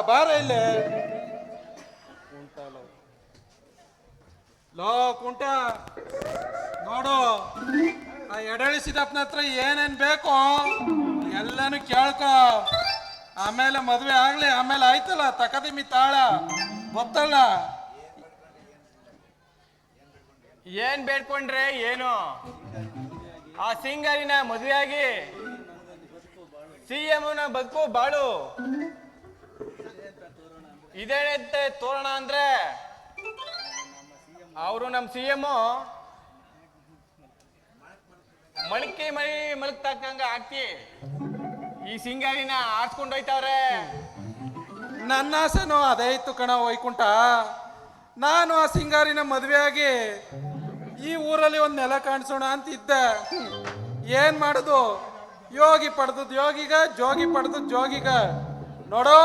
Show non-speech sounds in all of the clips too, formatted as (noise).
ಬಾರ ಇಲ್ಲೇ. ಲೋ. ಕುಂಟ. ನೋಡು, ಆ ಎಡಳಿಸಿದಪ್ಪನ ಹತ್ರ ಏನೇನ್ ಬೇಕು ಎಲ್ಲಾನು ಕೇಳ್ಕೊ. ಆಮೇಲೆ ಮದ್ವೆ ಆಗ್ಲಿ, ಆಮೇಲೆ ಆಯ್ತಲ್ಲ, ತಕದಿಮಿ ತಾಳ ಗೊತ್ತಲ್ಲ ಏನ್ ಬೇಡ್ಕೊಂಡ್ರೆ ಏನು? ಆ ಸಿಂಗಾರಿನ ಮದುವೆಯಾಗಿ. ಸಿ ನ ಬದುಕು ಬಾಳು. ಇದೇನಂತೆ ತೋರಣ ಅಂದ್ರೆ? ಅವರು ನಮ್ಮ ಸಿ ಎಂ ಮಳಕಿ ಮಳಿ ಮಲಗ್ತಕ್ಕಂಗ ಆಗ್ತಿ ಈ ಸಿಂಗಾರಿನ ಆಡ್ಸ್ಕೊಂಡು ಹೋಯ್ತಾವ್ರೆ. ನನ್ನ ಆಸೆನೂ ಅದೇ ಇತ್ತು ಕಣ ವೈಕುಂಠ. ನಾನು ಆ ಸಿಂಗಾರಿನ ಮದುವೆಯಾಗಿ ಈ ಊರಲ್ಲಿ ಒಂದು ನೆಲ ಕಾಣಿಸೋಣ ಅಂತ ಇದ್ದೆ ಏನ್ ಮಾಡುದು? ಯೋಗಿ ಪಡೆದದ್ ಯೋಗಿಗ, ಜೋಗಿ ಪಡೆದದ್ ಜೋಗಿಗ. ನೋಡು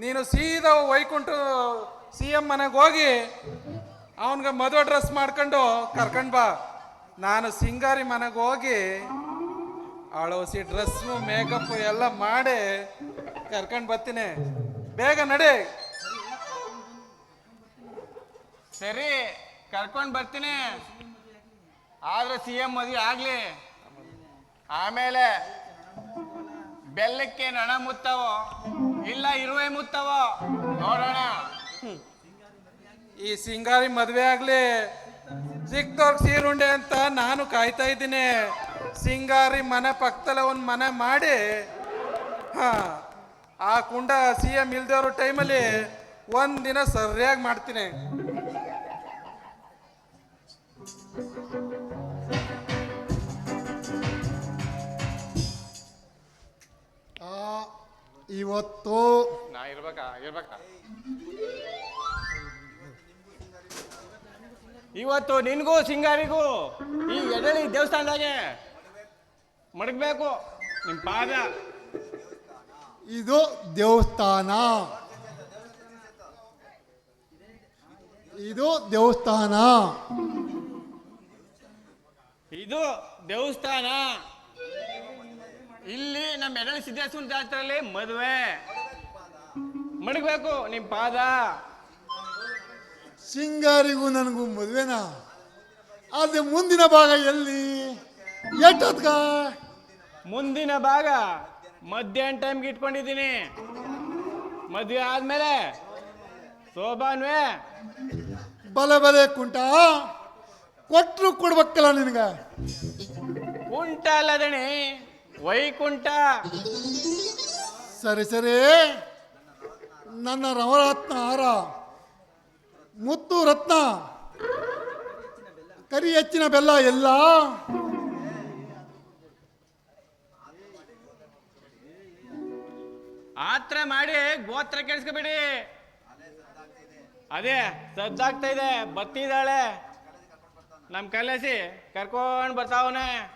ನೀನು ಸೀದಾ ವೈಕುಂಠ ಸಿ ಎಂ ಮನೆಗೆ ಹೋಗಿ ಅವನ್ಗೆ ಮದುವೆ ಡ್ರೆಸ್ ಮಾಡ್ಕೊಂಡು ಕರ್ಕೊಂಡು ಬಾ. ನಾನು ಸಿಂಗಾರಿ ಮನೆಗೆ ಹೋಗಿ ಅಳವಸಿ ಡ್ರೆಸ್ ಮೇಕಪ್ ಎಲ್ಲ ಮಾಡಿ ಕರ್ಕೊಂಡು ಬರ್ತೀನಿ. ಬೇಗ ನಡಿ. ಸರಿ, ಕರ್ಕೊಂಡು ಬರ್ತೀನಿ. ಆದ್ರೆ ಸಿ ಎಂ ಮದುವೆ ಆಗ್ಲಿ. ಆಮೇಲೆ ಬೆಲ್ಲಕ್ಕೆ ನಣ ಮುತ್ತವೋ. ಇಲ್ಲ, ಇರುವೆ ಮುತ್ತವ. ನೋಡೋಣ. ಈ ಸಿಂಗಾರಿ ಮದ್ವೆ ಆಗ್ಲಿ ಸಿಕ್ತೋಗ್ ಸೀರುಂಡೆ ಅಂತ ನಾನು ಕಾಯ್ತಾ ಇದ್ದೀನಿ. ಸಿಂಗಾರಿ ಮನೆ ಪಕ್ಕದಲ್ಲ ಒಂದು ಮನೆ ಮಾಡಿ, ಹಾ, ಆ ಕುಂಡ ಸಿ ಎಂ ಇಲ್ದೇವ್ರ ಟೈಮಲ್ಲಿ ಒಂದಿನ ಸರಿಯಾಗಿ ಮಾಡ್ತೀನಿ. ಇವತ್ತು ನಾ ಇರ್ಬೇಕಾ? ಇರ್ಬೇಕಾ? ಇವತ್ತು ನಿನ್ಗೂ ಸಿಂಗಾರಿಗೂ ಈ ಎಡಳಿ ದೇವಸ್ಥಾನದಾಗೆ ಮಡಗಬೇಕು. ನಿಮ್ಮ ಪಾದ. ಇದು ದೇವಸ್ಥಾನ. ಇದು ದೇವಸ್ಥಾನ. ಇದು ದೇವಸ್ಥಾನ. ಇಲ್ಲಿ ನಮ್ಮ ಎಡಳಿ ಸಿದ್ದೇಶ್ವರ ಜಾತ್ರೆಯಲ್ಲಿ ಮದುವೆ. ಮಡಗಬೇಕು ನಿಮ್ ಪಾದ. ಸಿಂಗಾರಿಗೂ ನನಗೂ ಮದುವೆನಾ? ಅದೇ ಮುಂದಿನ ಭಾಗ ಎಲ್ಲಿ? ಎಟ್ಟದ್ಕ ಮುಂದಿನ ಭಾಗ ಮಧ್ಯಾಹ್ನ ಟೈಮ್ಗೆ ಇಟ್ಕೊಂಡಿದ್ದೀನಿ. ಮದುವೆ ಆದ್ಮೇಲೆ ಶೋಭಾನ್ವೇ. ಬಲೆ ಬಲೆ ಕುಂಟ. ಕೊಟ್ಟರು ಕೊಡ್ಬೇಕಲ್ಲ ನಿನಗ. ಕುಂಟ ಅಲ್ಲದಣಿ ವೈಕುಂಠ. ಸರಿ ಸರಿ. ನನ್ನ ರವರತ್ನ ಹಾರ. ಮುತ್ತು ರತ್ನ. ಕರಿ ಹೆಚ್ಚಿನ ಬೆಲ್ಲ ಎಲ್ಲ. ಆತ್ರ ಮಾಡಿ ಗೋತ್ರ ಕೆಡ್ಸ್ಕೊಬೇಡಿ. ಅದೇ ಸದ್ದಾಗ್ತಾ ಇದೆ ಬತ್ತಿದ್ದಾಳೆ ನಮ್ ಕಲೆಸಿ ಕರ್ಕೊಂಡ್ ಬರ್ತಾವನೆ.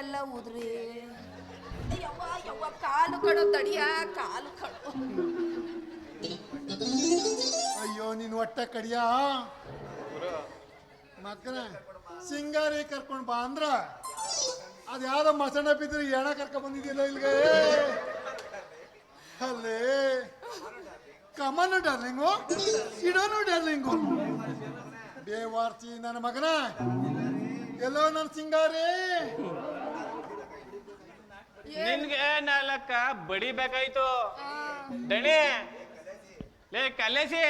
ಎಲ್ಲ ಉದ್ರಿ. ಯವ್ವ ಯವ್ವ, ಕಾಲು ಕಡು ತಡಿಯ, ಕಾಲು ಕಡು. ಅಯ್ಯೋ, ನೀನು ಹೊಟ್ಟೆ ಕಡಿಯ? ಮಕ್ಕನ ಸಿಂಗಾರಿ ಕರ್ಕೊಂಡು ಬಾ ಅಂದ್ರ? ಅದು ಯಾವ್ದೋ ಮಸಣ ಬಿದ್ರಿ ಎಣ ಕರ್ಕೊಂಡ್ ಬಂದಿದ್ದಿಲ್ಲ ಇಲ್ಲಿಗೆ? ಅಲ್ಲೇ. ಕಮನು ಡಾರ್ಲಿಂಗು ಇಡೋನು ಡಾರ್ಲಿಂಗು. ಬೇವಾರ್ತಿ ನನ್ನ ಮಗನ. ಎಲ್ಲೋ ನನ್ನ ಸಿಂಗಾರಿ. ನಿನ್ಗೆ ನಾಲ್ಕ ಬಡಿಬೇಕಾಯ್ತು ದಣಿ. ಲೇ ಕಲೇಸಿ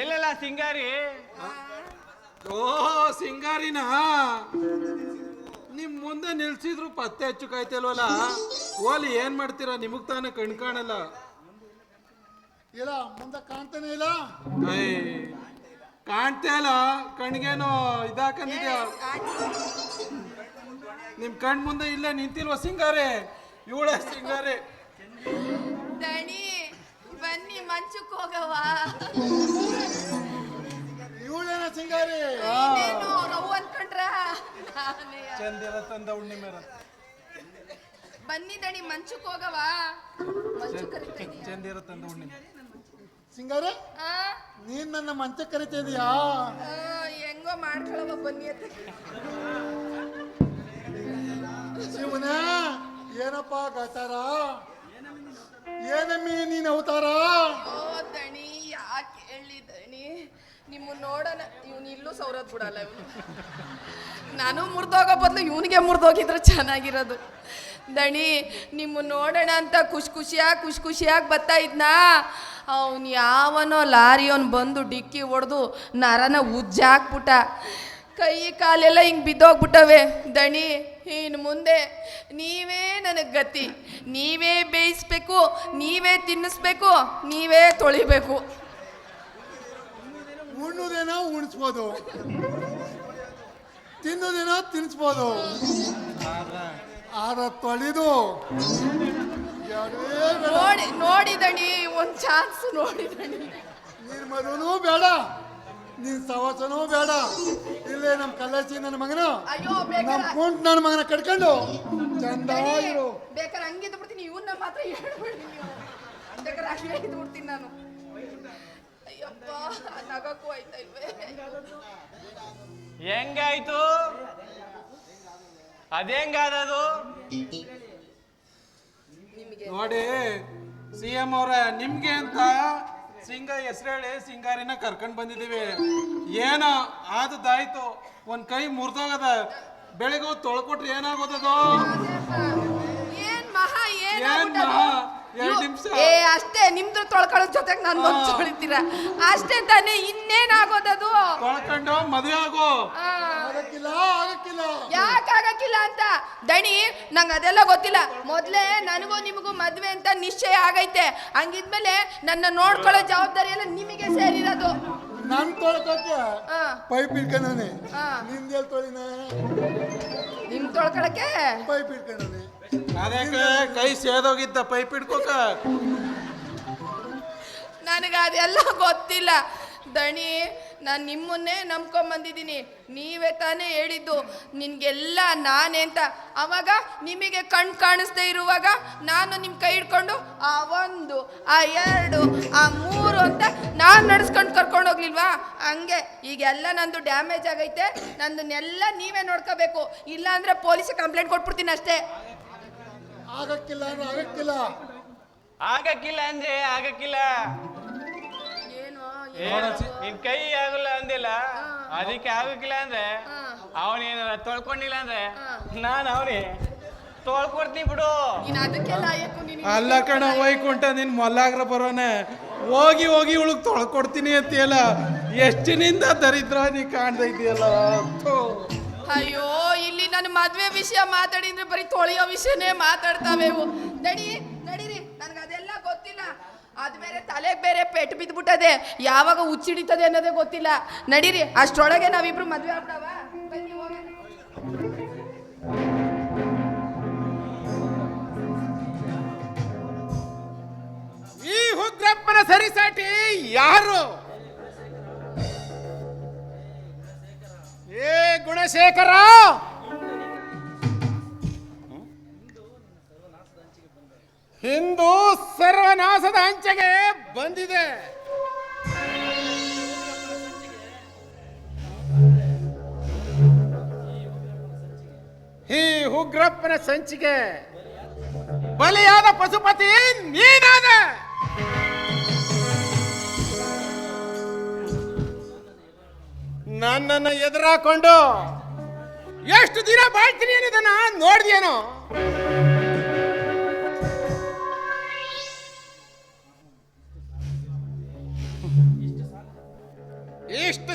ಎಲ್ಲೆಲ್ಲ ಸಿಂಗಾರಿ? ಓ ಸಿಂಗಾರಿನ? ನಿಮ್ ಮುಂದೆ ನಿಲ್ಸಿದ್ರು ಪತ್ತೆ ಹಚ್ಚು ಕಾಯ್ತಲ್ವಲ್ಲ? ಓಲಿ ಏನ್ ಮಾಡ್ತೀರಾ? ನಿಮಗ್ ತಾನೇ ಕಣ್ ಕಾಣಲ್ಲ. ಇಲ್ಲ ಮುಂದೆ ಕಾಣ್ತಾನೆ ಇಲ್ಲ. ಕಾಣ್ತೇ ಕಾಣ್ತಾ ಇಲ್ಲ. ಕಣ್ಗೇನೋ ಇದಾಕಂದಿದ್ಯಾ ನಿಮ್ ಕಣ್ ಮುಂದೆ ಇಲ್ಲೇ ನಿಂತಿಲ್ವ ಸಿಂಗಾರೆ? ಇವಳ ಸಿಂಗಾರೆ. ದಣಿ ಬನ್ನಿ ಮಂಚಕ್ ಹೋಗವ ಇವಳೇನ ಸಿಂಗಾರಿ? ನೋವು ಅನ್ಕೊಂಡ್ರ. ಚಂದಿರ ತಂದ ಉಣ್ಣಿ ಮೇರ ಬನ್ನಿ ದಣಿ ಮಂಚಕ್ ಹೋಗವ ಮಂಚು ಕರಿತೀನಿ ಚಂದಿರ ತಂದ ಉಣ್ಣಿ ಸಿಂಗಾರೆ ನೀನ್ ನನ್ನ ಮಂಚ ಕರಿತಾ ಇದೀಯಾ? ಹೆಂಗೋ ಮಾಡ್ಕೊಳವ ಬನ್ನಿ ಅಂತ. ಶಿವನ, ಏನಪ್ಪ ಗಾತಾರ ಏನಮ್ಮಿ ನೀನ್ ಅವತಾರ? ಓ ದಣಿ, ಯಾಕೆ ಹೇಳಿ ದಣಿ? ನಿಮ್ಮ ನೋಡೋಣ, ಇವ್ನು ಇಲ್ಲೂ ಸೌರದ್ ಬಿಡಲ್ಲ ಇವನು. ನಾನು ಮುರಿದೋಗೋ ಬದಲು ಇವನಿಗೆ ಮುರಿದೋಗಿದ್ರೆ ಚೆನ್ನಾಗಿರೋದು. ದಣಿ, ನಿಮ್ಮ ನೋಡೋಣ ಅಂತ ಖುಷಿ ಖುಷಿಯಾಗಿ ಖುಷಿ ಖುಷಿಯಾಗಿ ಬರ್ತಾ ಇದ್ನಾ? ಅವನು ಯಾವನೋ ಲಾರಿಯವನು ಬಂದು ಡಿಕ್ಕಿ ಹೊಡೆದು ನರನ ಉಜ್ಜಾಕ್ಬಿಟ್ಟ. ಕೈ ಕಾಲೆಲ್ಲ ಹಿಂಗೆ ಬಿದ್ದೋಗ್ಬಿಟ್ಟವೆ. ದಣಿ ಇನ್ನು ಮುಂದೆ ನೀವೇ ನನಗೆ ಗತಿ. ನೀವೇ ಬೇಯಿಸ್ಬೇಕು ನೀವೇ ತಿನ್ನಿಸ್ಬೇಕು ನೀವೇ ತೊಳಿಬೇಕು. ಉಣ್ಣುದೇನೋ ಉಣಿಸ್ಬೋದು. ತಿನ್ನೋದೇನೋ ತಿನ್ನಿಸ್ಬೋದು ಆದ ತೊಳೆದು. ನೋಡಿ ನೋಡಿದಣಿ ಒಂದು ಚಾನ್ಸ್ ನೋಡಿದಣಿ ನೀನ್ ಮದುವೂ ಬೇಡ. ನೀನ್ ಸವಾಸನೂ ಬೇಡ. ಇಲ್ಲೇ ನಮ್ ಕಲ್ಲಾಚಿ ನನ್ನ ಮಗನ. ಅಯ್ಯೋ ನಮ್ ಬೇಕಾರೆ ಕುಂಟ್ ನನ್ನ ಮಗನ ಕಟ್ಕೊಂಡು. ಚಂದ ಇರು. ಬೇಕಾರೆ ಹಂಗೆ ಬಿಡ್ತೀನಿ ಇವನ್ನ ಮಾತ್ರ ಹೇಳ್ಬೇಡಿ ನೀವು ಬೇಕಾರೆ ಹಂಗೆ ಇದ್ದು ಬಿಡ್ತೀನಿ ನಾನು. ಅಯ್ಯಪ್ಪ ನಗಕ್ಕೂ ಆಯ್ತಾ ಇಲ್ವೇ? ಹೆಂಗಾಯ್ತು? ಅದೇಂಗಾದದು? ನಿಮಗೆ? ನೋಡಿ ಸಿ ಎಂ ಅವ್ರ ನಿಮ್ಗೆ ಅಂತ ಸಿಂಗ ಹೆಸರು ಹೇಳಿ ಸಿಂಗಾರಿನ ಕರ್ಕೊಂಡ್ ಬಂದಿದ್ದೀವಿ. ಏನೋ ಆದದ್ದಾಯ್ತು? ಒಂದ್ ಕೈ ಮುರಿದೋಗದ. ಬೆಳಿಗ್ಗೆ ತೊಳ್ಕೊಟ್ರಿ ಏನಾಗೋದದು? ಏನ್ ಮಹಾ ಏನ್? ಮಹಾ? ಎರಡ್ ಇವ್- ಏ ಅಷ್ಟೇ ನಿಮ್ದು ತೊಳ್ಕೊಳ್ಳೋ ಜೊತೆಗೆ ನಾನು ಬಂದು ತೊಳಿತೀರಾ. ಅಷ್ಟೇ ತಾನೇ ಇನ್ನೇನಾಗೋದದು? ತೊಳ್ಕೊಂಡು ಮದುವೆ ಆಗೋ. ಆಗಕ್ಕಿಲ್ಲ ಆಗಕ್ಕಿಲ್ಲ ಅಂತ? ದಣಿ ನಂಗೆ ಅದೆಲ್ಲ ಗೊತ್ತಿಲ್ಲ. ಮೊದಲೇ ನನಗೂ ನಿಮಗೂ ಮದುವೆ ಅಂತ ನಿಶ್ಚಯ ಆಗೈತೆ. ಹಂಗಿದ್ಮೇಲೆ ನನ್ನ ನೋಡ್ಕೊಳ್ಳೋ ಜವಾಬ್ದಾರಿ ಎಲ್ಲ ನಿಮಗೆ ಸೇರಿರೋದು. ನನ್ ತೊಳ್ಕೊಕ್ಕೆ ಪೈಪ್ ಇಟ್ಕೊಂಡವನೆ ಆ. ನಿಂದೆಲ್ ತೊಳಿನ? ನಿಮ್ ತೊಳ್ಕೊಳಕ್ಕೆ? ಪೈಪ್ ಇಟ್ಕೊಂಡವನೆ ಅದಕ್ಕೆ ಕೈ ಸೇದೋಗಿದ್ದ ಪೈಪ್ ಹಿಡ್ಕೋಕ? ನನಗೆ ಅದೆಲ್ಲ ಗೊತ್ತಿಲ್ಲ. ದಣಿ ನಾನು ನಿಮ್ಮನ್ನೇ ನಂಬ್ಕೊಂಬಂದಿದ್ದೀನಿ ನೀವೇ ತಾನೇ ಹೇಳಿದ್ದು ನಿನಗೆಲ್ಲ ನಾನೇ ಅಂತ. ಅವಾಗ ನಿಮಗೆ ಕಣ್ ಕಾಣಿಸ್ದೇ ಇರುವಾಗ ನಾನು ನಿಮ್ಮ ಕೈ ಹಿಡ್ಕೊಂಡು ಆ ಒಂದು ಆ ಎರಡು ಆ ಮೂರು ಅಂತ ನಾನು ನಡೆಸ್ಕೊಂಡು ಕರ್ಕೊಂಡು ಹೋಗ್ಲಿಲ್ವಾ? ಹಂಗೆ. ಈಗೆಲ್ಲ ನಂದು ಡ್ಯಾಮೇಜ್ ಆಗೈತೆ. ನಂದನ್ನೆಲ್ಲ ನೀವೇ ನೋಡ್ಕೋಬೇಕು. ಇಲ್ಲಾಂದ್ರೆ ಪೊಲೀಸ್ ಕಂಪ್ಲೇಂಟ್ ಕೊಟ್ಬಿಡ್ತೀನಿ ಅಷ್ಟೇ. ಆಗಕ್ಕಿಲ್ಲ ಅಂದ್ರೆ ಆಗಕ್ಕಿಲ್ಲ. ಆಗಕ್ಕಿಲ್ಲ ಅಂದ್ರೆ ಆಗಕ್ಕಿಲ್ಲ. ನಿನ್ ಕೈ ಆಗಲ್ಲ ಅಂದಿಲ್ಲ? ಅದಕ್ಕೆ ಆಗಕ್ಕಿಲ್ಲ ಅಂದ್ರೆ ಅವನೇನ ತೊಳ್ಕೊಂಡಿಲ್ಲ ಅಂದ್ರೆ ನಾನು ಅವನೇ. ತೊಳ್ಕೊಡ್ತೀನಿ ಬಿಡು. ನೀನು ಅದಕ್ಕೆಲ್ಲ ಅಯ್ಯಕ್ಕೂ ನೀನು ಅಲ್ಲ ಕಣ ವೈಕುಂಠ ನಿನ್ ಮೊಲ್ಲಾಗ್ರ ಬರೋನೆ. ಹೋಗಿ ಹೋಗಿ ಇವಳಿಗೆ ತೊಳ್ಕೊಡ್ತೀನಿ ಅಂತೀಯಲ್ಲ? ಎಷ್ಟಿನಿಂದ ದರಿದ್ರ ನೀ ಕಾಣ್ತಾ ಇದೆಯಲ್ಲ ಅಯ್ಯೋ ಇಲ್ಲಿ ನನ್ನ ಮದ್ವೆ ವಿಷಯ ಮಾತಾಡಿದ್ರೆ ಬರೀ ತೊಳೆಯೋ ವಿಷಯನೇ ಮಾತಾಡ್ತಾವೆ ನಡಿ ನಡೀರಿ ನನಗೆ ಅದೆಲ್ಲ ಗೊತ್ತಿಲ್ಲ ಅದು ಬೇರೆ ತಲೆಗೆ ಬೇರೆ ಪೆಟ್ಟು ಬಿದ್ದುಬಿಟ್ಟದೆ ಯಾವಾಗ ಹುಚ್ಚಿಡಿತದೆ ಅನ್ನೋದೇ ಗೊತ್ತಿಲ್ಲ. ನಡೀರಿ, ಅಷ್ಟರೊಳಗೆ ನಾವಿಬ್ರು ಮದ್ವೆ ಆಗ್ತಾವ. ಈ ಉಗ್ರಪ್ಪನ ಸರಿಸಾಟಿ ಯಾರು? ಏ ಗುಣಶೇಖರ! ಹಿಂದೂ ಸರ್ವನಾಶದ ಅಂಚೆಗೆ ಬಂದಿದೆ. ಈ ಉಗ್ರಪ್ಪನ ಸಂಚಿಗೆ ಬಲಿಯಾದ ಪಶುಪತಿ ನೀನಾದ. ನನ್ನನ್ನು ಎದುರಾಕೊಂಡು ಎಷ್ಟು ದಿನ ಬಾಳ್ತೀನಿ ಅನ್ನೋದನ್ನ ನೋಡಿದ್ಯೇನೋ?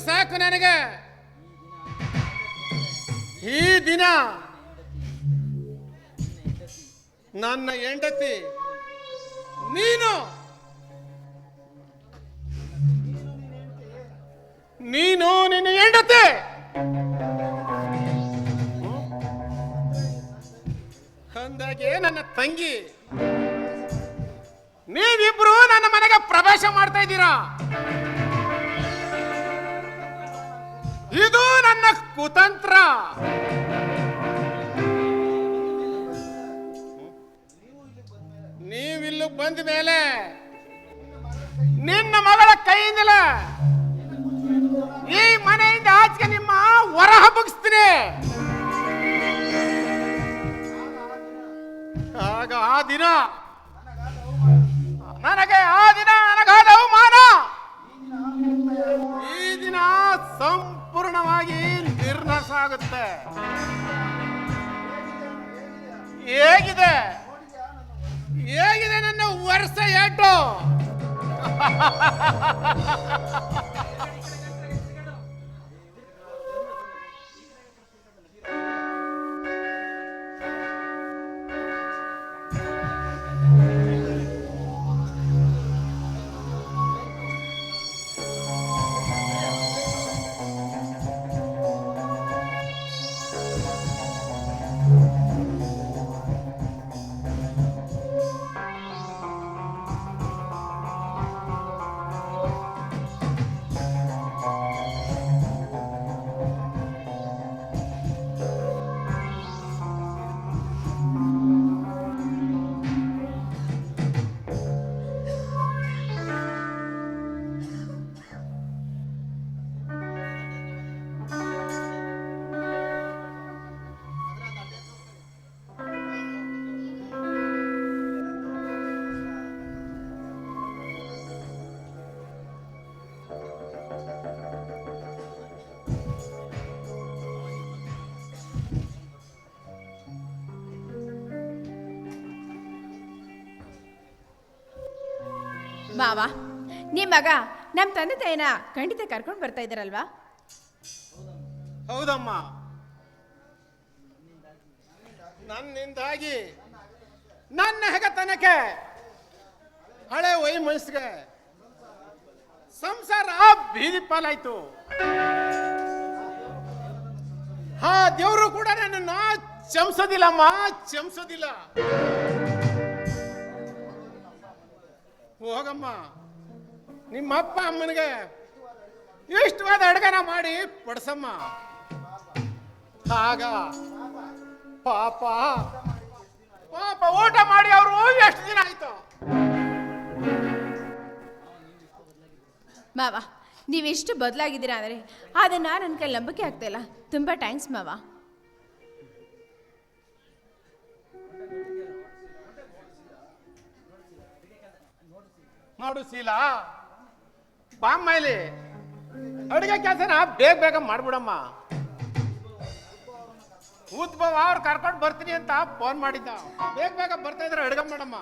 ಸಾಕು ನನಗೆ. ಈ ದಿನ ನನ್ನ ಹೆಂಡತಿ ನೀನು. ನೀನು ನಿನ್ನ ಹೆಂಡತಿ. ಅಂದಾಗೆ ನನ್ನ ತಂಗಿ. ನೀವಿಬ್ರು ನನ್ನ ಮನೆಗೆ ಪ್ರವೇಶ ಮಾಡ್ತಾ ಇದ್ದೀರಾ? ನನ್ನ ಹೇಗಿದೆ? ಹೇಗಿದೆ ನನ್ನ ವರ್ಷ ಏಟು? (laughs) ಮಾವ ನಿಮ್ಮ ಮಗ ನಮ್ಮ ತಂದೆ ತಾಯಿನ ಖಂಡಿತ ಕರ್ಕೊಂಡು ಬರ್ತಾ ಇದ್ದಾರಲ್ವಾ? ಹೌದಮ್ಮ. ನನ್ನಿಂದಾಗಿ, ನನ್ನ ಹೆಗತನಕ್ಕೆ ಹಳೆ ವೈ ಮನಸ್ಸಿಗೆ ಸಂಸಾರ ಬೀದಿ ಪಾಲಾಯ್ತು. ಹಾ ದೇವರು ಕೂಡ ನನ್ನನ್ನು ಚಮಸೋದಿಲ್ಲಮ್ಮ, ಚಮಸೋದಿಲ್ಲ. ಹೋಗಮ್ಮ. ನಿಮ್ಮ ಅಪ್ಪ ಅಮ್ಮನಿಗೆ ಇಷ್ಟವಾದ ಅಡುಗೆನ ಮಾಡಿ ಬಡಿಸಮ್ಮ ಆಗ ಪಾಪ ಪಾಪ ಊಟ ಮಾಡಿ ಅವರು ಎಷ್ಟು ದಿನ ಆಯ್ತು? ಮಾವ, ನೀವೆಷ್ಟು ಬದಲಾಗಿದ್ದೀರಾ ಅಂದರೆ ಅದನ್ನು ನನ್ನ ಕೈ ನಂಬಿಕೆ ಆಗ್ತಾಯಿಲ್ಲ ತುಂಬ ಥ್ಯಾಂಕ್ಸ್ ಮಾವ. ನೋಡು ಶೀಲಾ. ಬಾಮ್ಮ ಇಲ್ಲಿ ಅಡುಗೆ ಕೆಲಸನ ಬೇಗ ಬೇಗ ಮಾಡ್ಬಿಡಮ್ಮ. ಉದ್ಭವ ಅವ್ರು ಕರ್ಕೊಂಡು ಬರ್ತೀನಿ ಅಂತ ಫೋನ್ ಮಾಡಿದ್ದ. ಬೇಗ ಬೇಗ ಬರ್ತಾ ಇದ್ರೆ ಅಡುಗೆ ಮಾಡಮ್ಮ.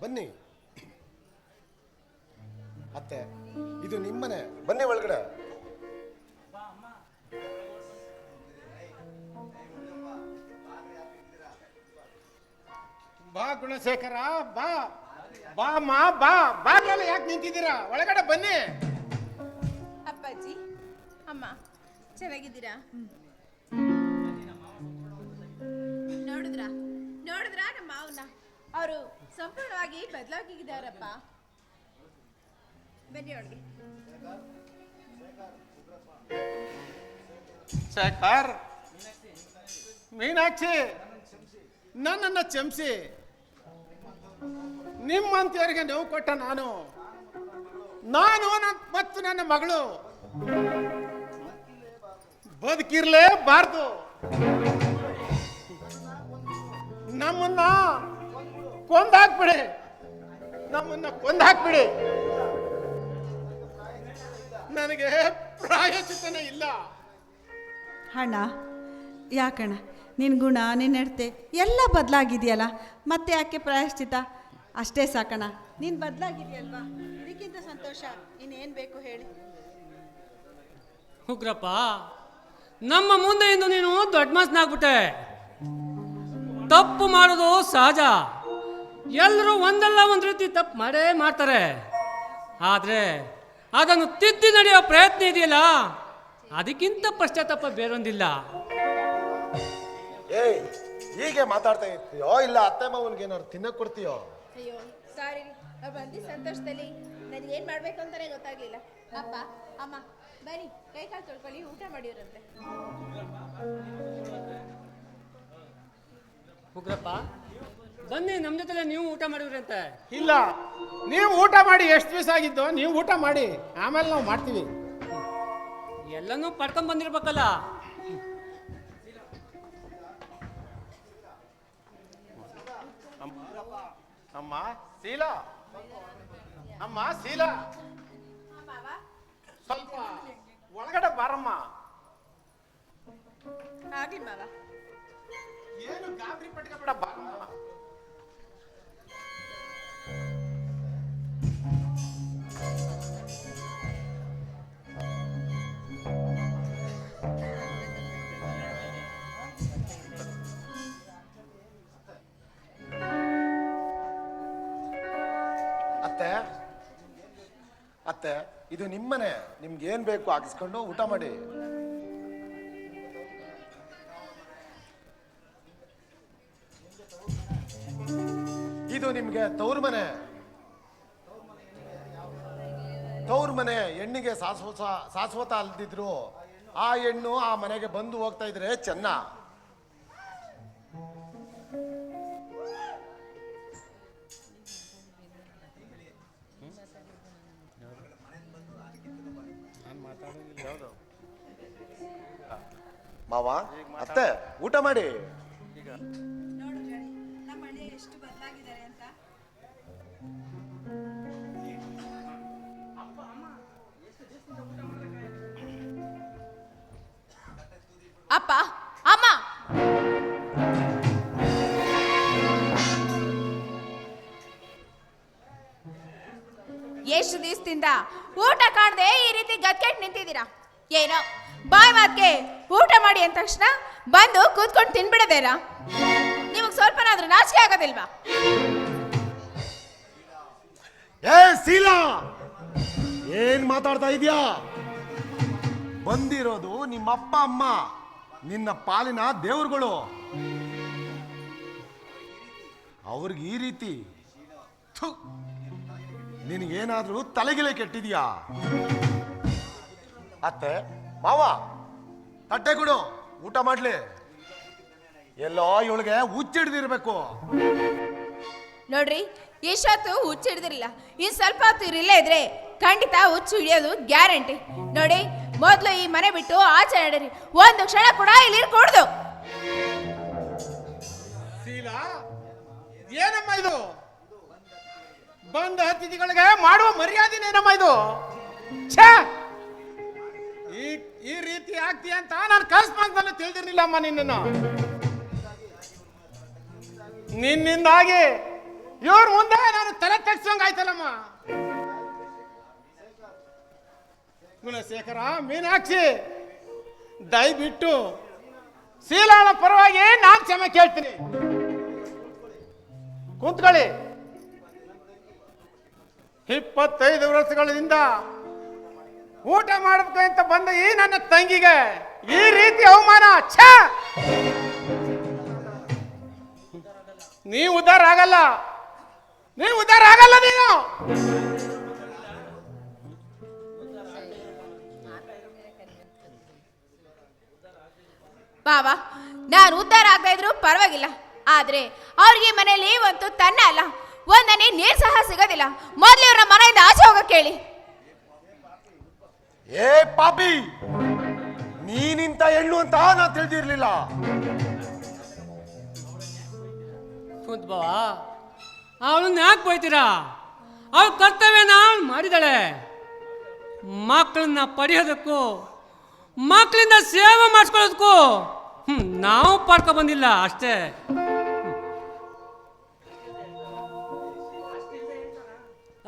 ಬನ್ನಿ. ಅತ್ತೆ, ಇದು ನಿಮ್ಮನೆ. ಬನ್ನಿ ಒಳಗಡೆ. ಬಾ ಗುಣಶೇಖರ, ಬಾ. ಬಾ ಮಾ, ಬಾ. ಬಾಗ್ಲಲ್ಲಿ ಯಾಕೆ ನಿಂತಿದ್ದೀರಾ? ಒಳಗಡೆ ಬನ್ನಿ. ಅಪ್ಪಾಜಿ, ಅಮ್ಮ, ಚೆನ್ನಾಗಿದ್ದೀರಾ? ನೋಡಿದ್ರಾ? ನೋಡಿದ್ರಾ ನಮ್ಮ ಮಾವನ ಅವರು ಸಂಪೂರ್ಣವಾಗಿ ಬದಲಾಗಿದ್ದಾರಪ್ಪ. ಮೀನಾಕ್ಷಿ. ನನ್ನನ್ನು ಚಮಸಿ ನಿಮ್ಮಂತೆಯವರಿಗೆ ನೋವು ಕೊಟ್ಟ ನಾನು. ನಾನು ನನ್ನ ಮತ್ತು ನನ್ನ ಮಗಳು. ಬದುಕಿರ್ಲೇಬಾರ್ದು. ನಮ್ಮನ್ನ ಕೊಂದಾಕ್ಬಿಡಿ. ನಮ್ಮನ್ನ ಕೊಂದಾಕ್ಬಿಡಿ. ನನಗೆ ಪ್ರಾಯಚಿತನೇ ಇಲ್ಲ. ಅಣ್ಣ ಯಾಕಣ ನಿನ್ನ ಗುಣ ನಿನ್ನ ನಡತೆ ಎಲ್ಲ ಬದಲಾಗಿದೆಯಲ್ಲ? ಮತ್ತೆ ಯಾಕೆ ಪ್ರಾಯಶ್ಚಿತ ಅಷ್ಟೇ ಸಾಕಣ ನೀನು ಬದಲಾಗಿದೆಯಲ್ವಾ? ಇದಕ್ಕಿಂತ ಸಂತೋಷ. ಇನ್ನೇನು ಬೇಕು ಹೇಳಿ. ಉಗ್ರಪ್ಪ ನಮ್ಮ ಮುಂದೆ ಇಂದು ನೀನು ದೊಡ್ಡ ಮಾಸ್ನಾಗ್ಬಿಟ್ಟೆ ತಪ್ಪು ಮಾಡೋದು ಸಹಜ. ಎಲ್ಲರೂ ಒಂದಲ್ಲ ಒಂದು ರೀತಿ ತಪ್ಪು ಮಾಡೇ ಮಾಡ್ತಾರೆ. ಆದರೆ ಅದನ್ನು ತಿದ್ದಿ ನಡೆಯೋ ಪ್ರಯತ್ನ ಇದೆಯಲ್ಲ? ಅದಕ್ಕಿಂತ ಪಶ್ಚಾತ್ತಾಪ ಬೇರೊಂದಿಲ್ಲ. ಏಯ್ ಹೀಗೆ ಮಾತಾಡ್ತಾ ಇರ್ತೀಯೋ? ಇಲ್ಲ ಅತ್ತೆ ಮಾವನ್ಗೆ ಏನಾದ್ರು ತಿನ್ನಕ್ ಕೊಡ್ತೀಯೋ? ಅಯ್ಯೋ ಸಾರಿ ಅವ್ರು ಬಂದಿದ್ದ ಸಂತೋಷದಲ್ಲಿ. ನನಗೆ ಏನು ಮಾಡಬೇಕು ಅಂತಾನೆ ಗೊತ್ತಾಗ್ಲಿಲ್ಲ. ಅಪ್ಪ ಅಮ್ಮ ಬನ್ನಿ ಕೈ ಕಾಲು ತೊಳ್ಕೊಳ್ಳಿ ಊಟ ಮಾಡಿವ್ರಂತೆ ಉಗ್ರಪ್ಪ ಬನ್ನಿ ನಮ್ಮ ಜೊತೆ ನೀವು ಊಟ ಮಾಡಿದ್ರಂತೆ. ಅಂತ ಇಲ್ಲ ನೀವು ಊಟ ಮಾಡಿ ಎಷ್ಟು ದಿವಸ ಆಗಿದ್ದು ನೀವು ಊಟ ಮಾಡಿ ಆಮೇಲೆ ನಾವು ಮಾಡ್ತೀವಿ. ಎಲ್ಲನೂ ಪಡ್ಕೊಂಡ್ ಬಂದಿರ್ಬೇಕಲ್ಲ. ಅಮ್ಮ ಶೀಲಾ. ಅಮ್ಮ ಶೀಲಾ. ಸ್ವಲ್ಪ ಒಳಗಡೆ ಬಾರಮ್ಮ. ಏನು ಗಾಬರಿ ಪಟ್ಕೋಬೇಡ ಬಾರಮ್ಮ. ಅತ್ತೆ ಇದು ನಿಮ್ಮನೆ. ನಿಮ್ಗೆ ಏನ್ ಬೇಕು ಹಾಕಿಸ್ಕೊಂಡು ಊಟ ಮಾಡಿ. ಇದು ನಿಮ್ಗೆ ತೌರ್ ಮನೆ. ತೌರ್ ಮನೆ ಹೆಣ್ಣಿಗೆ ಸಾಸ್ವತ ಶಾಶ್ವತ ಅಲ್ದಿದ್ರು, ಆ ಹೆಣ್ಣು ಆ ಮನೆಗೆ ಬಂದು ಹೋಗ್ತಾ ಇದ್ರೆ ಚೆನ್ನ. ಮಾಡಿ. ಅಪ್ಪ ಅಮ್ಮ. ಎಷ್ಟು ದಿವಸದಿಂದ ಊಟ ಕಾಣದೆ ಈ ರೀತಿ ಗದ್ಕೆಟ್ ನಿಂತಿದ್ದೀರಾ? ಏನೋ ಬಾಯ್ ಮಾತ್ಗೆ ಊಟ ಮಾಡಿ ಅಂದ ತಕ್ಷಣ ಬಂದು ಕೂತ್ಕೊಂಡು ತಿನ್ಬಿಡದೇನಾ ನಿಮಗೆ ಸ್ವಲ್ಪನಾದ್ರೂ ನಾಚಿಕೆ ಆಗೋದಿಲ್ವಾ? ಏ ಶೀಲಾ ಏನ್ ಮಾತಾಡ್ತಾ ಇದೀಯಾ? ಬಂದಿರೋದು ನಿಮ್ಮ ಅಪ್ಪ ಅಮ್ಮ ನಿನ್ನ ಪಾಲಿನ ದೇವ್ರುಗಳು. ಅವ್ರಿಗೆ ಈ ರೀತಿ ಥು, ನಿನಗೇನಾದ್ರೂ ತಲೆಗಿಲೆ ಕೆಟ್ಟಿದ್ಯಾ? ಅತ್ತೆ ಮಾವ ತಟ್ಟೆ ಕೊಡು. ಊಟ ಮಾಡ್ಲಿ. ಎಲ್ಲೋ ಇವಳಿಗೆ ಹುಚ್ಚಿಡ್ದಿರ್ಬೇಕು. ನೋಡ್ರಿ ಇಷ್ಟೊತ್ತು ಹುಚ್ಚು ಹಿಡಿದಿರಲಿಲ್ಲ ಇನ್ನು ಸ್ವಲ್ಪ ಹೊತ್ತು ಇರಲಿಲ್ಲ ಇದ್ರೆ ಖಂಡಿತ ಹುಚ್ಚು ಹಿಡಿಯೋದು ಗ್ಯಾರಂಟಿ. ನೋಡಿ ಮೊದಲು ಈ ಮನೆ ಬಿಟ್ಟು ಆಚೆ ನಡೀರಿ. ಒಂದು ಕ್ಷಣ ಕೂಡ ಇಲ್ಲಿ ಇರ್ಕೂಡ್ದು. ಶೀಲಾ ಏನಮ್ಮ ಇದು? ಬಂದ ಅತಿಥಿಗಳಿಗೆ ಮಾಡುವ ಮರ್ಯಾದೆನೇನಮ್ಮ ಇದು? ಛೇ! ಈ ಈ ರೀತಿ ಆಗ್ತೀಯ ಅಂತ ನಾನು ಕಲ್ಸ್ಮಾನ್ದಲ್ಲೂ ತಿಳಿದಿರ್ಲಿಲ್ಲಮ್ಮ ನಿನ್ನನ್ನು. ನಿನ್ನಿಂದಾಗಿ ಇವ್ರ ಮುಂದೆ ನಾನು ತಲೆ ತಗ್ಸಂಗಾಯ್ತಲ್ಲಮ್ಮ ಗುಣಶೇಖರ, ಮೀನಾಕ್ಷಿ, ದಯವಿಟ್ಟು ಶೀಲಾಳ ಪರವಾಗಿ ನಾನು ಕ್ಷಮೆ ಕೇಳ್ತೀನಿ. ಕೂತ್ಕೊಳ್ಳಿ. ಇಪ್ಪತ್ತೈದು ವರ್ಷಗಳಿಂದ ಊಟ ಮಾಡಬೇಕು ಅಂತ ಬಂದ ಈ ನನ್ನ ತಂಗಿಗೆ ಈ ರೀತಿ ಅವಮಾನ, ಛ! ನೀ ಉದ್ಧಾರ ಆಗಲ್ಲ. ನೀ ಉದ್ಧಾರ ಆಗಲ್ಲ ನೀನು. ಬಾಬಾ, ನಾನು ಉದ್ಧಾರ ಆಗ್ತಾ ಇದ್ರು ಪರವಾಗಿಲ್ಲ. ಆದ್ರೆ ಅವ್ರಿಗೆ ಮನೆಯಲ್ಲಿ ಒಂದು ತನ್ನ ಅಲ್ಲ. ಒಂದನೇ ನೀರ್ ಸಹ ಸಿಗೋದಿಲ್ಲ. ಮೊದ್ಲು ಇವ್ರನ್ನ ಮನೆಯಿಂದ ಆಚೆ ಹೋಗಕ್ಕೆ ಹೇಳಿ. ಏ ಪಾಪಿ! ನೀನಿಂತ ಹೆಣ್ಣು ಅಂತ ನಾ ತಿಳಿದಿರ್ಲಿಲ್ಲ. ಕುಂತ್ ಅವಳನ್ನ ಯಾಕೆ ಬೈತೀರಾ? ಅವಳ ಕರ್ತವ್ಯನ ಅವ್ಳು ಮಾಡಿದಾಳೆ. ಮಕ್ಕಳನ್ನ ಪಡೆಯೋದಕ್ಕೂ, ಮಕ್ಕಳಿಂದ ಸೇವೆ ಮಾಡಿಸ್ಕೊಳ್ಳೋದಕ್ಕೂ ನಾವು ಪಡ್ಕೊ ಬಂದಿಲ್ಲ, ಅಷ್ಟೇ.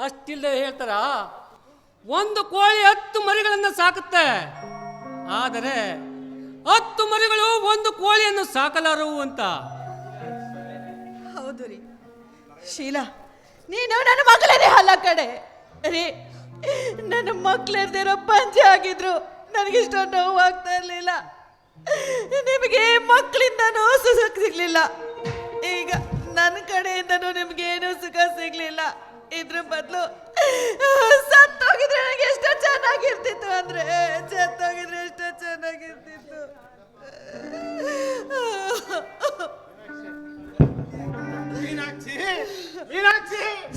ಅಷ್ಟಿಲ್ಲದೆ ಹೇಳ್ತಾರ? ಒಂದು ಕೋಳಿ ಹತ್ತು ಮರಿಗಳನ್ನು ಸಾಕುತ್ತೆ. ಆದರೆ ಹತ್ತು ಮರಿಗಳು ಒಂದು ಕೋಳಿಯನ್ನು ಸಾಕಲಾರವು ಅಂತ. ಹೌದು ರೀ. ಶೀಲಾ, ನೀನು ನನ್ನ ಮಗಳೇ ಹಲ್ಲ ಕಡೆ ರೀ, ನನ್ನ ಮಕ್ಕಳಿರ್ದಿರೋ ಪಂಚೆ ಆಗಿದ್ರು. ನನಗಿಷ್ಟೊಂದು ನೋವು ಆಗ್ತಾ ಇರಲಿಲ್ಲ. ನಿಮಗೆ ಮಕ್ಕಳಿಂದ ಸುಖ ಸಿಗ್ಲಿಲ್ಲ. ಈಗ ನನ್ನ ಕಡೆಯಿಂದನೂ ನಿಮ್ಗೇನು ಸುಖ ಸಿಗ್ಲಿಲ್ಲ. ಇದ್ರ ಬದಲು ಅಂದ್ರೆ ಚೆತ್ತೋಗಿದ್ರೆ ಎಷ್ಟು ಚೆನ್ನಾಗಿರ್ತಿತ್ತು.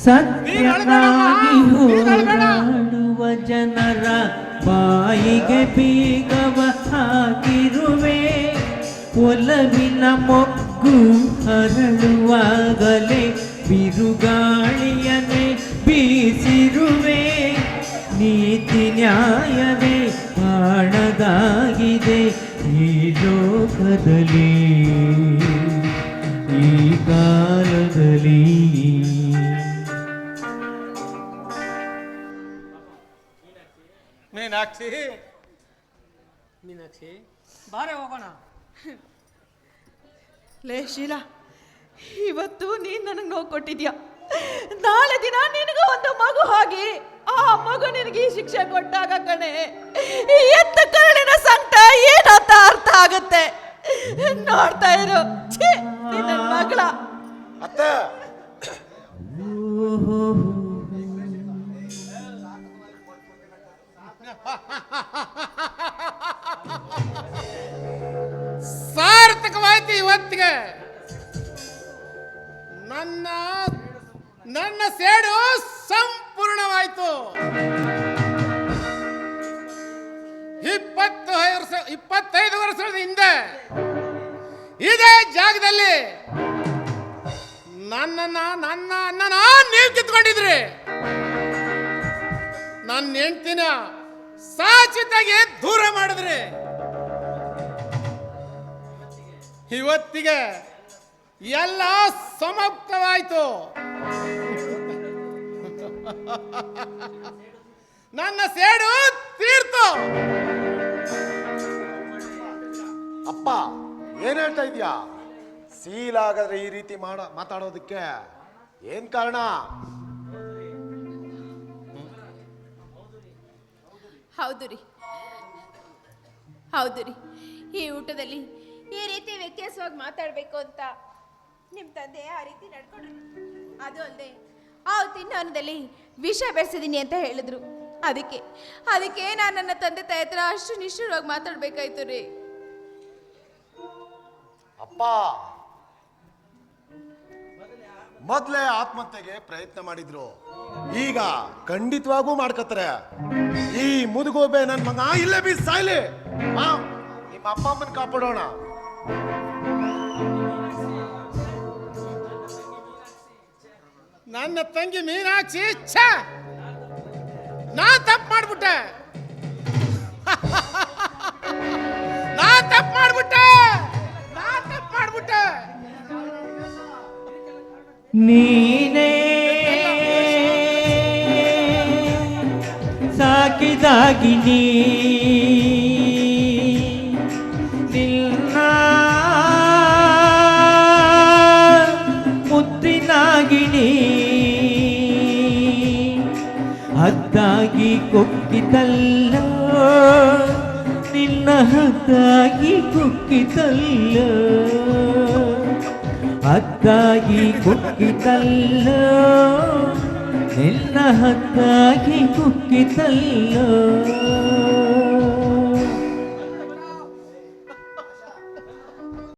ಸತ್ಯವಾಗಿ ಹೋರಾಡುವ ಜನರ ಬಾಯಿಗೆ ಬೀಗವ ಹಾಕಿರುವೆ. ಒಲವಿನ ಮೊಗ್ಗು ಹರಳುವಾಗಲೇ ಬಿರುಗಾಳಿಯನೆ ಬೀಸಿರುವೆ. ನೀತಿ ನ್ಯಾಯವೇ ಕಾಣದಾಗಿದೆ ಈ ಲೋಕದಲ್ಲಿ. ಈ ಕಾಲದಲ್ಲಿ. ಮೀನಾಕ್ಷಿ. ಮೀನಾಕ್ಷಿ ಬಾರೆ ಹೋಗೋಣ. ಲೇ ಶೀಲಾ ಇವತ್ತು ನೀನು ನನಗೆ ನೋವು ಕೊಟ್ಟಿದ್ಯಾ? ನಾಳೆ ದಿನ ನಿನಗೂ ಒಂದು ಮಗು ಹೋಗಿ. ಆ ಮಗು ನಿನಗೆ ಈ ಶಿಕ್ಷೆ ಕೊಟ್ಟಾಗ ಕಣೆ ಈ ಎತ್ತ ಕರುಳಿನ ಸಂಕಟ ಏನಂತ ಅರ್ಥ ಆಗುತ್ತೆ? ನೋಡ್ತಾ ಇರು. ಛೀ, ಮಗಳ. ಅತ್ತ. ಸಾರ್ಥಕವಾಯ್ತು ಇವತ್ತಿಗೆ ನನ್ನ ನನ್ನ ಸೇಡು ಸಂಪೂರ್ಣವಾಯ್ತು. ಇಪ್ಪತ್ತು ವರ್ಷ, ಇಪ್ಪತ್ತೈದು ವರ್ಷದ ಹಿಂದೆ ಇದೇ ಜಾಗದಲ್ಲಿ ನನ್ನನ್ನ, ನನ್ನ ಅಣ್ಣನ ನೀವು ಕಿತ್ಕೊಂಡಿದ್ರಿ. ನನ್ನ ಹೆಂಡ್ತಿನ ಸಾಚಿತಾಗಿ ದೂರ ಮಾಡಿದ್ರಿ. ಇವತ್ತಿಗೆ ಎಲ್ಲ ಸಮಾಪ್ತವಾಯಿತು. (laughs) ನನ್ನ ಸೇಡು ತೀರ್ತು. ಅಪ್ಪ ಏನ್ ಹೇಳ್ತಾ ಇದೀಯಾ? ಸೀಲ್ ಆಗದ್ರೆ ಈ ರೀತಿ ಮಾಡ ಮಾತಾಡೋದಕ್ಕೆ ಏನ್ ಕಾರಣ? ಹೌದು ರೀ. ಹೌದು ರೀ. ಈ ಊಟದಲ್ಲಿ ಈ ರೀತಿ ವ್ಯತ್ಯಾಸವಾಗಿ ಮಾತಾಡಬೇಕು ಅಂತ ನಿಮ್ಮ ತಂದೆ ಆ ರೀತಿ ನಡ್ಕೊಂಡ್ರು. ಅದು ಅಲ್ಲದೆ ಆ ತಿನ್ನೋನದಲ್ಲಿ ವಿಷ ಬೆಸಿದೀನಿ ಅಂತ ಹೇಳಿದ್ರು. ಅದಕ್ಕೆ ಅದಕ್ಕೆ ನಾನು ನನ್ನ ತಂದೆ ತಾಯಿ ಹತ್ರ ಅಷ್ಟು ನಿಷ್ಠುರವಾಗಿ ಮಾತಾಡ್ಬೇಕಾಯ್ತು ರೀ. ಅಪ್ಪ! ಮೊದಲೇ ಆತ್ಮಹತ್ಯೆಗೆ ಪ್ರಯತ್ನ ಮಾಡಿದ್ರು. ಈಗ ಖಂಡಿತವಾಗೂ ಮಾಡ್ಕತ್ತಾರೆ. ಈ ಮುದುಗೋಬೆ ನನ್ನ ಮಗ, ಇಲ್ಲೇ ಬಿ ಸಾಯ್ಲಿ. ನಿಮ್ಮ ಅಪ್ಪ ಅಮ್ಮನ ಕಾಪಾಡೋಣ. ನನ್ನ ತಂಗಿ ಮೀನಾಕ್ಷಿ, ಛ! ನಾ ತಪ್ಪು ಮಾಡ್ಬಿಟ್ಟೆ. (laughs) ನಾ ತಪ್ಪು ಮಾಡ್ಬಿಟ್ಟೆ. ನಾ ತಪ್ಪು ಮಾಡ್ಬಿಟ್ಟೆ. ನೀನೇ ಸಾಕಿದಾಗಿನಿ ನಿನ್ನ ಹದ್ದಾಗಿ ಕೊಕ್ಕಿತಲ್ಲ? ನಿನ್ನ ಹದ್ದಾಗಿ ಕುಕ್ಕಿತಲ್ಲ? ಹದ್ದಾಗಿ ಕುಕ್ಕಿತಲ್ಲ? ನಿನ್ನ ಹದ್ದಾಗಿ ಕುಕ್ಕಿತಲ್ಲ?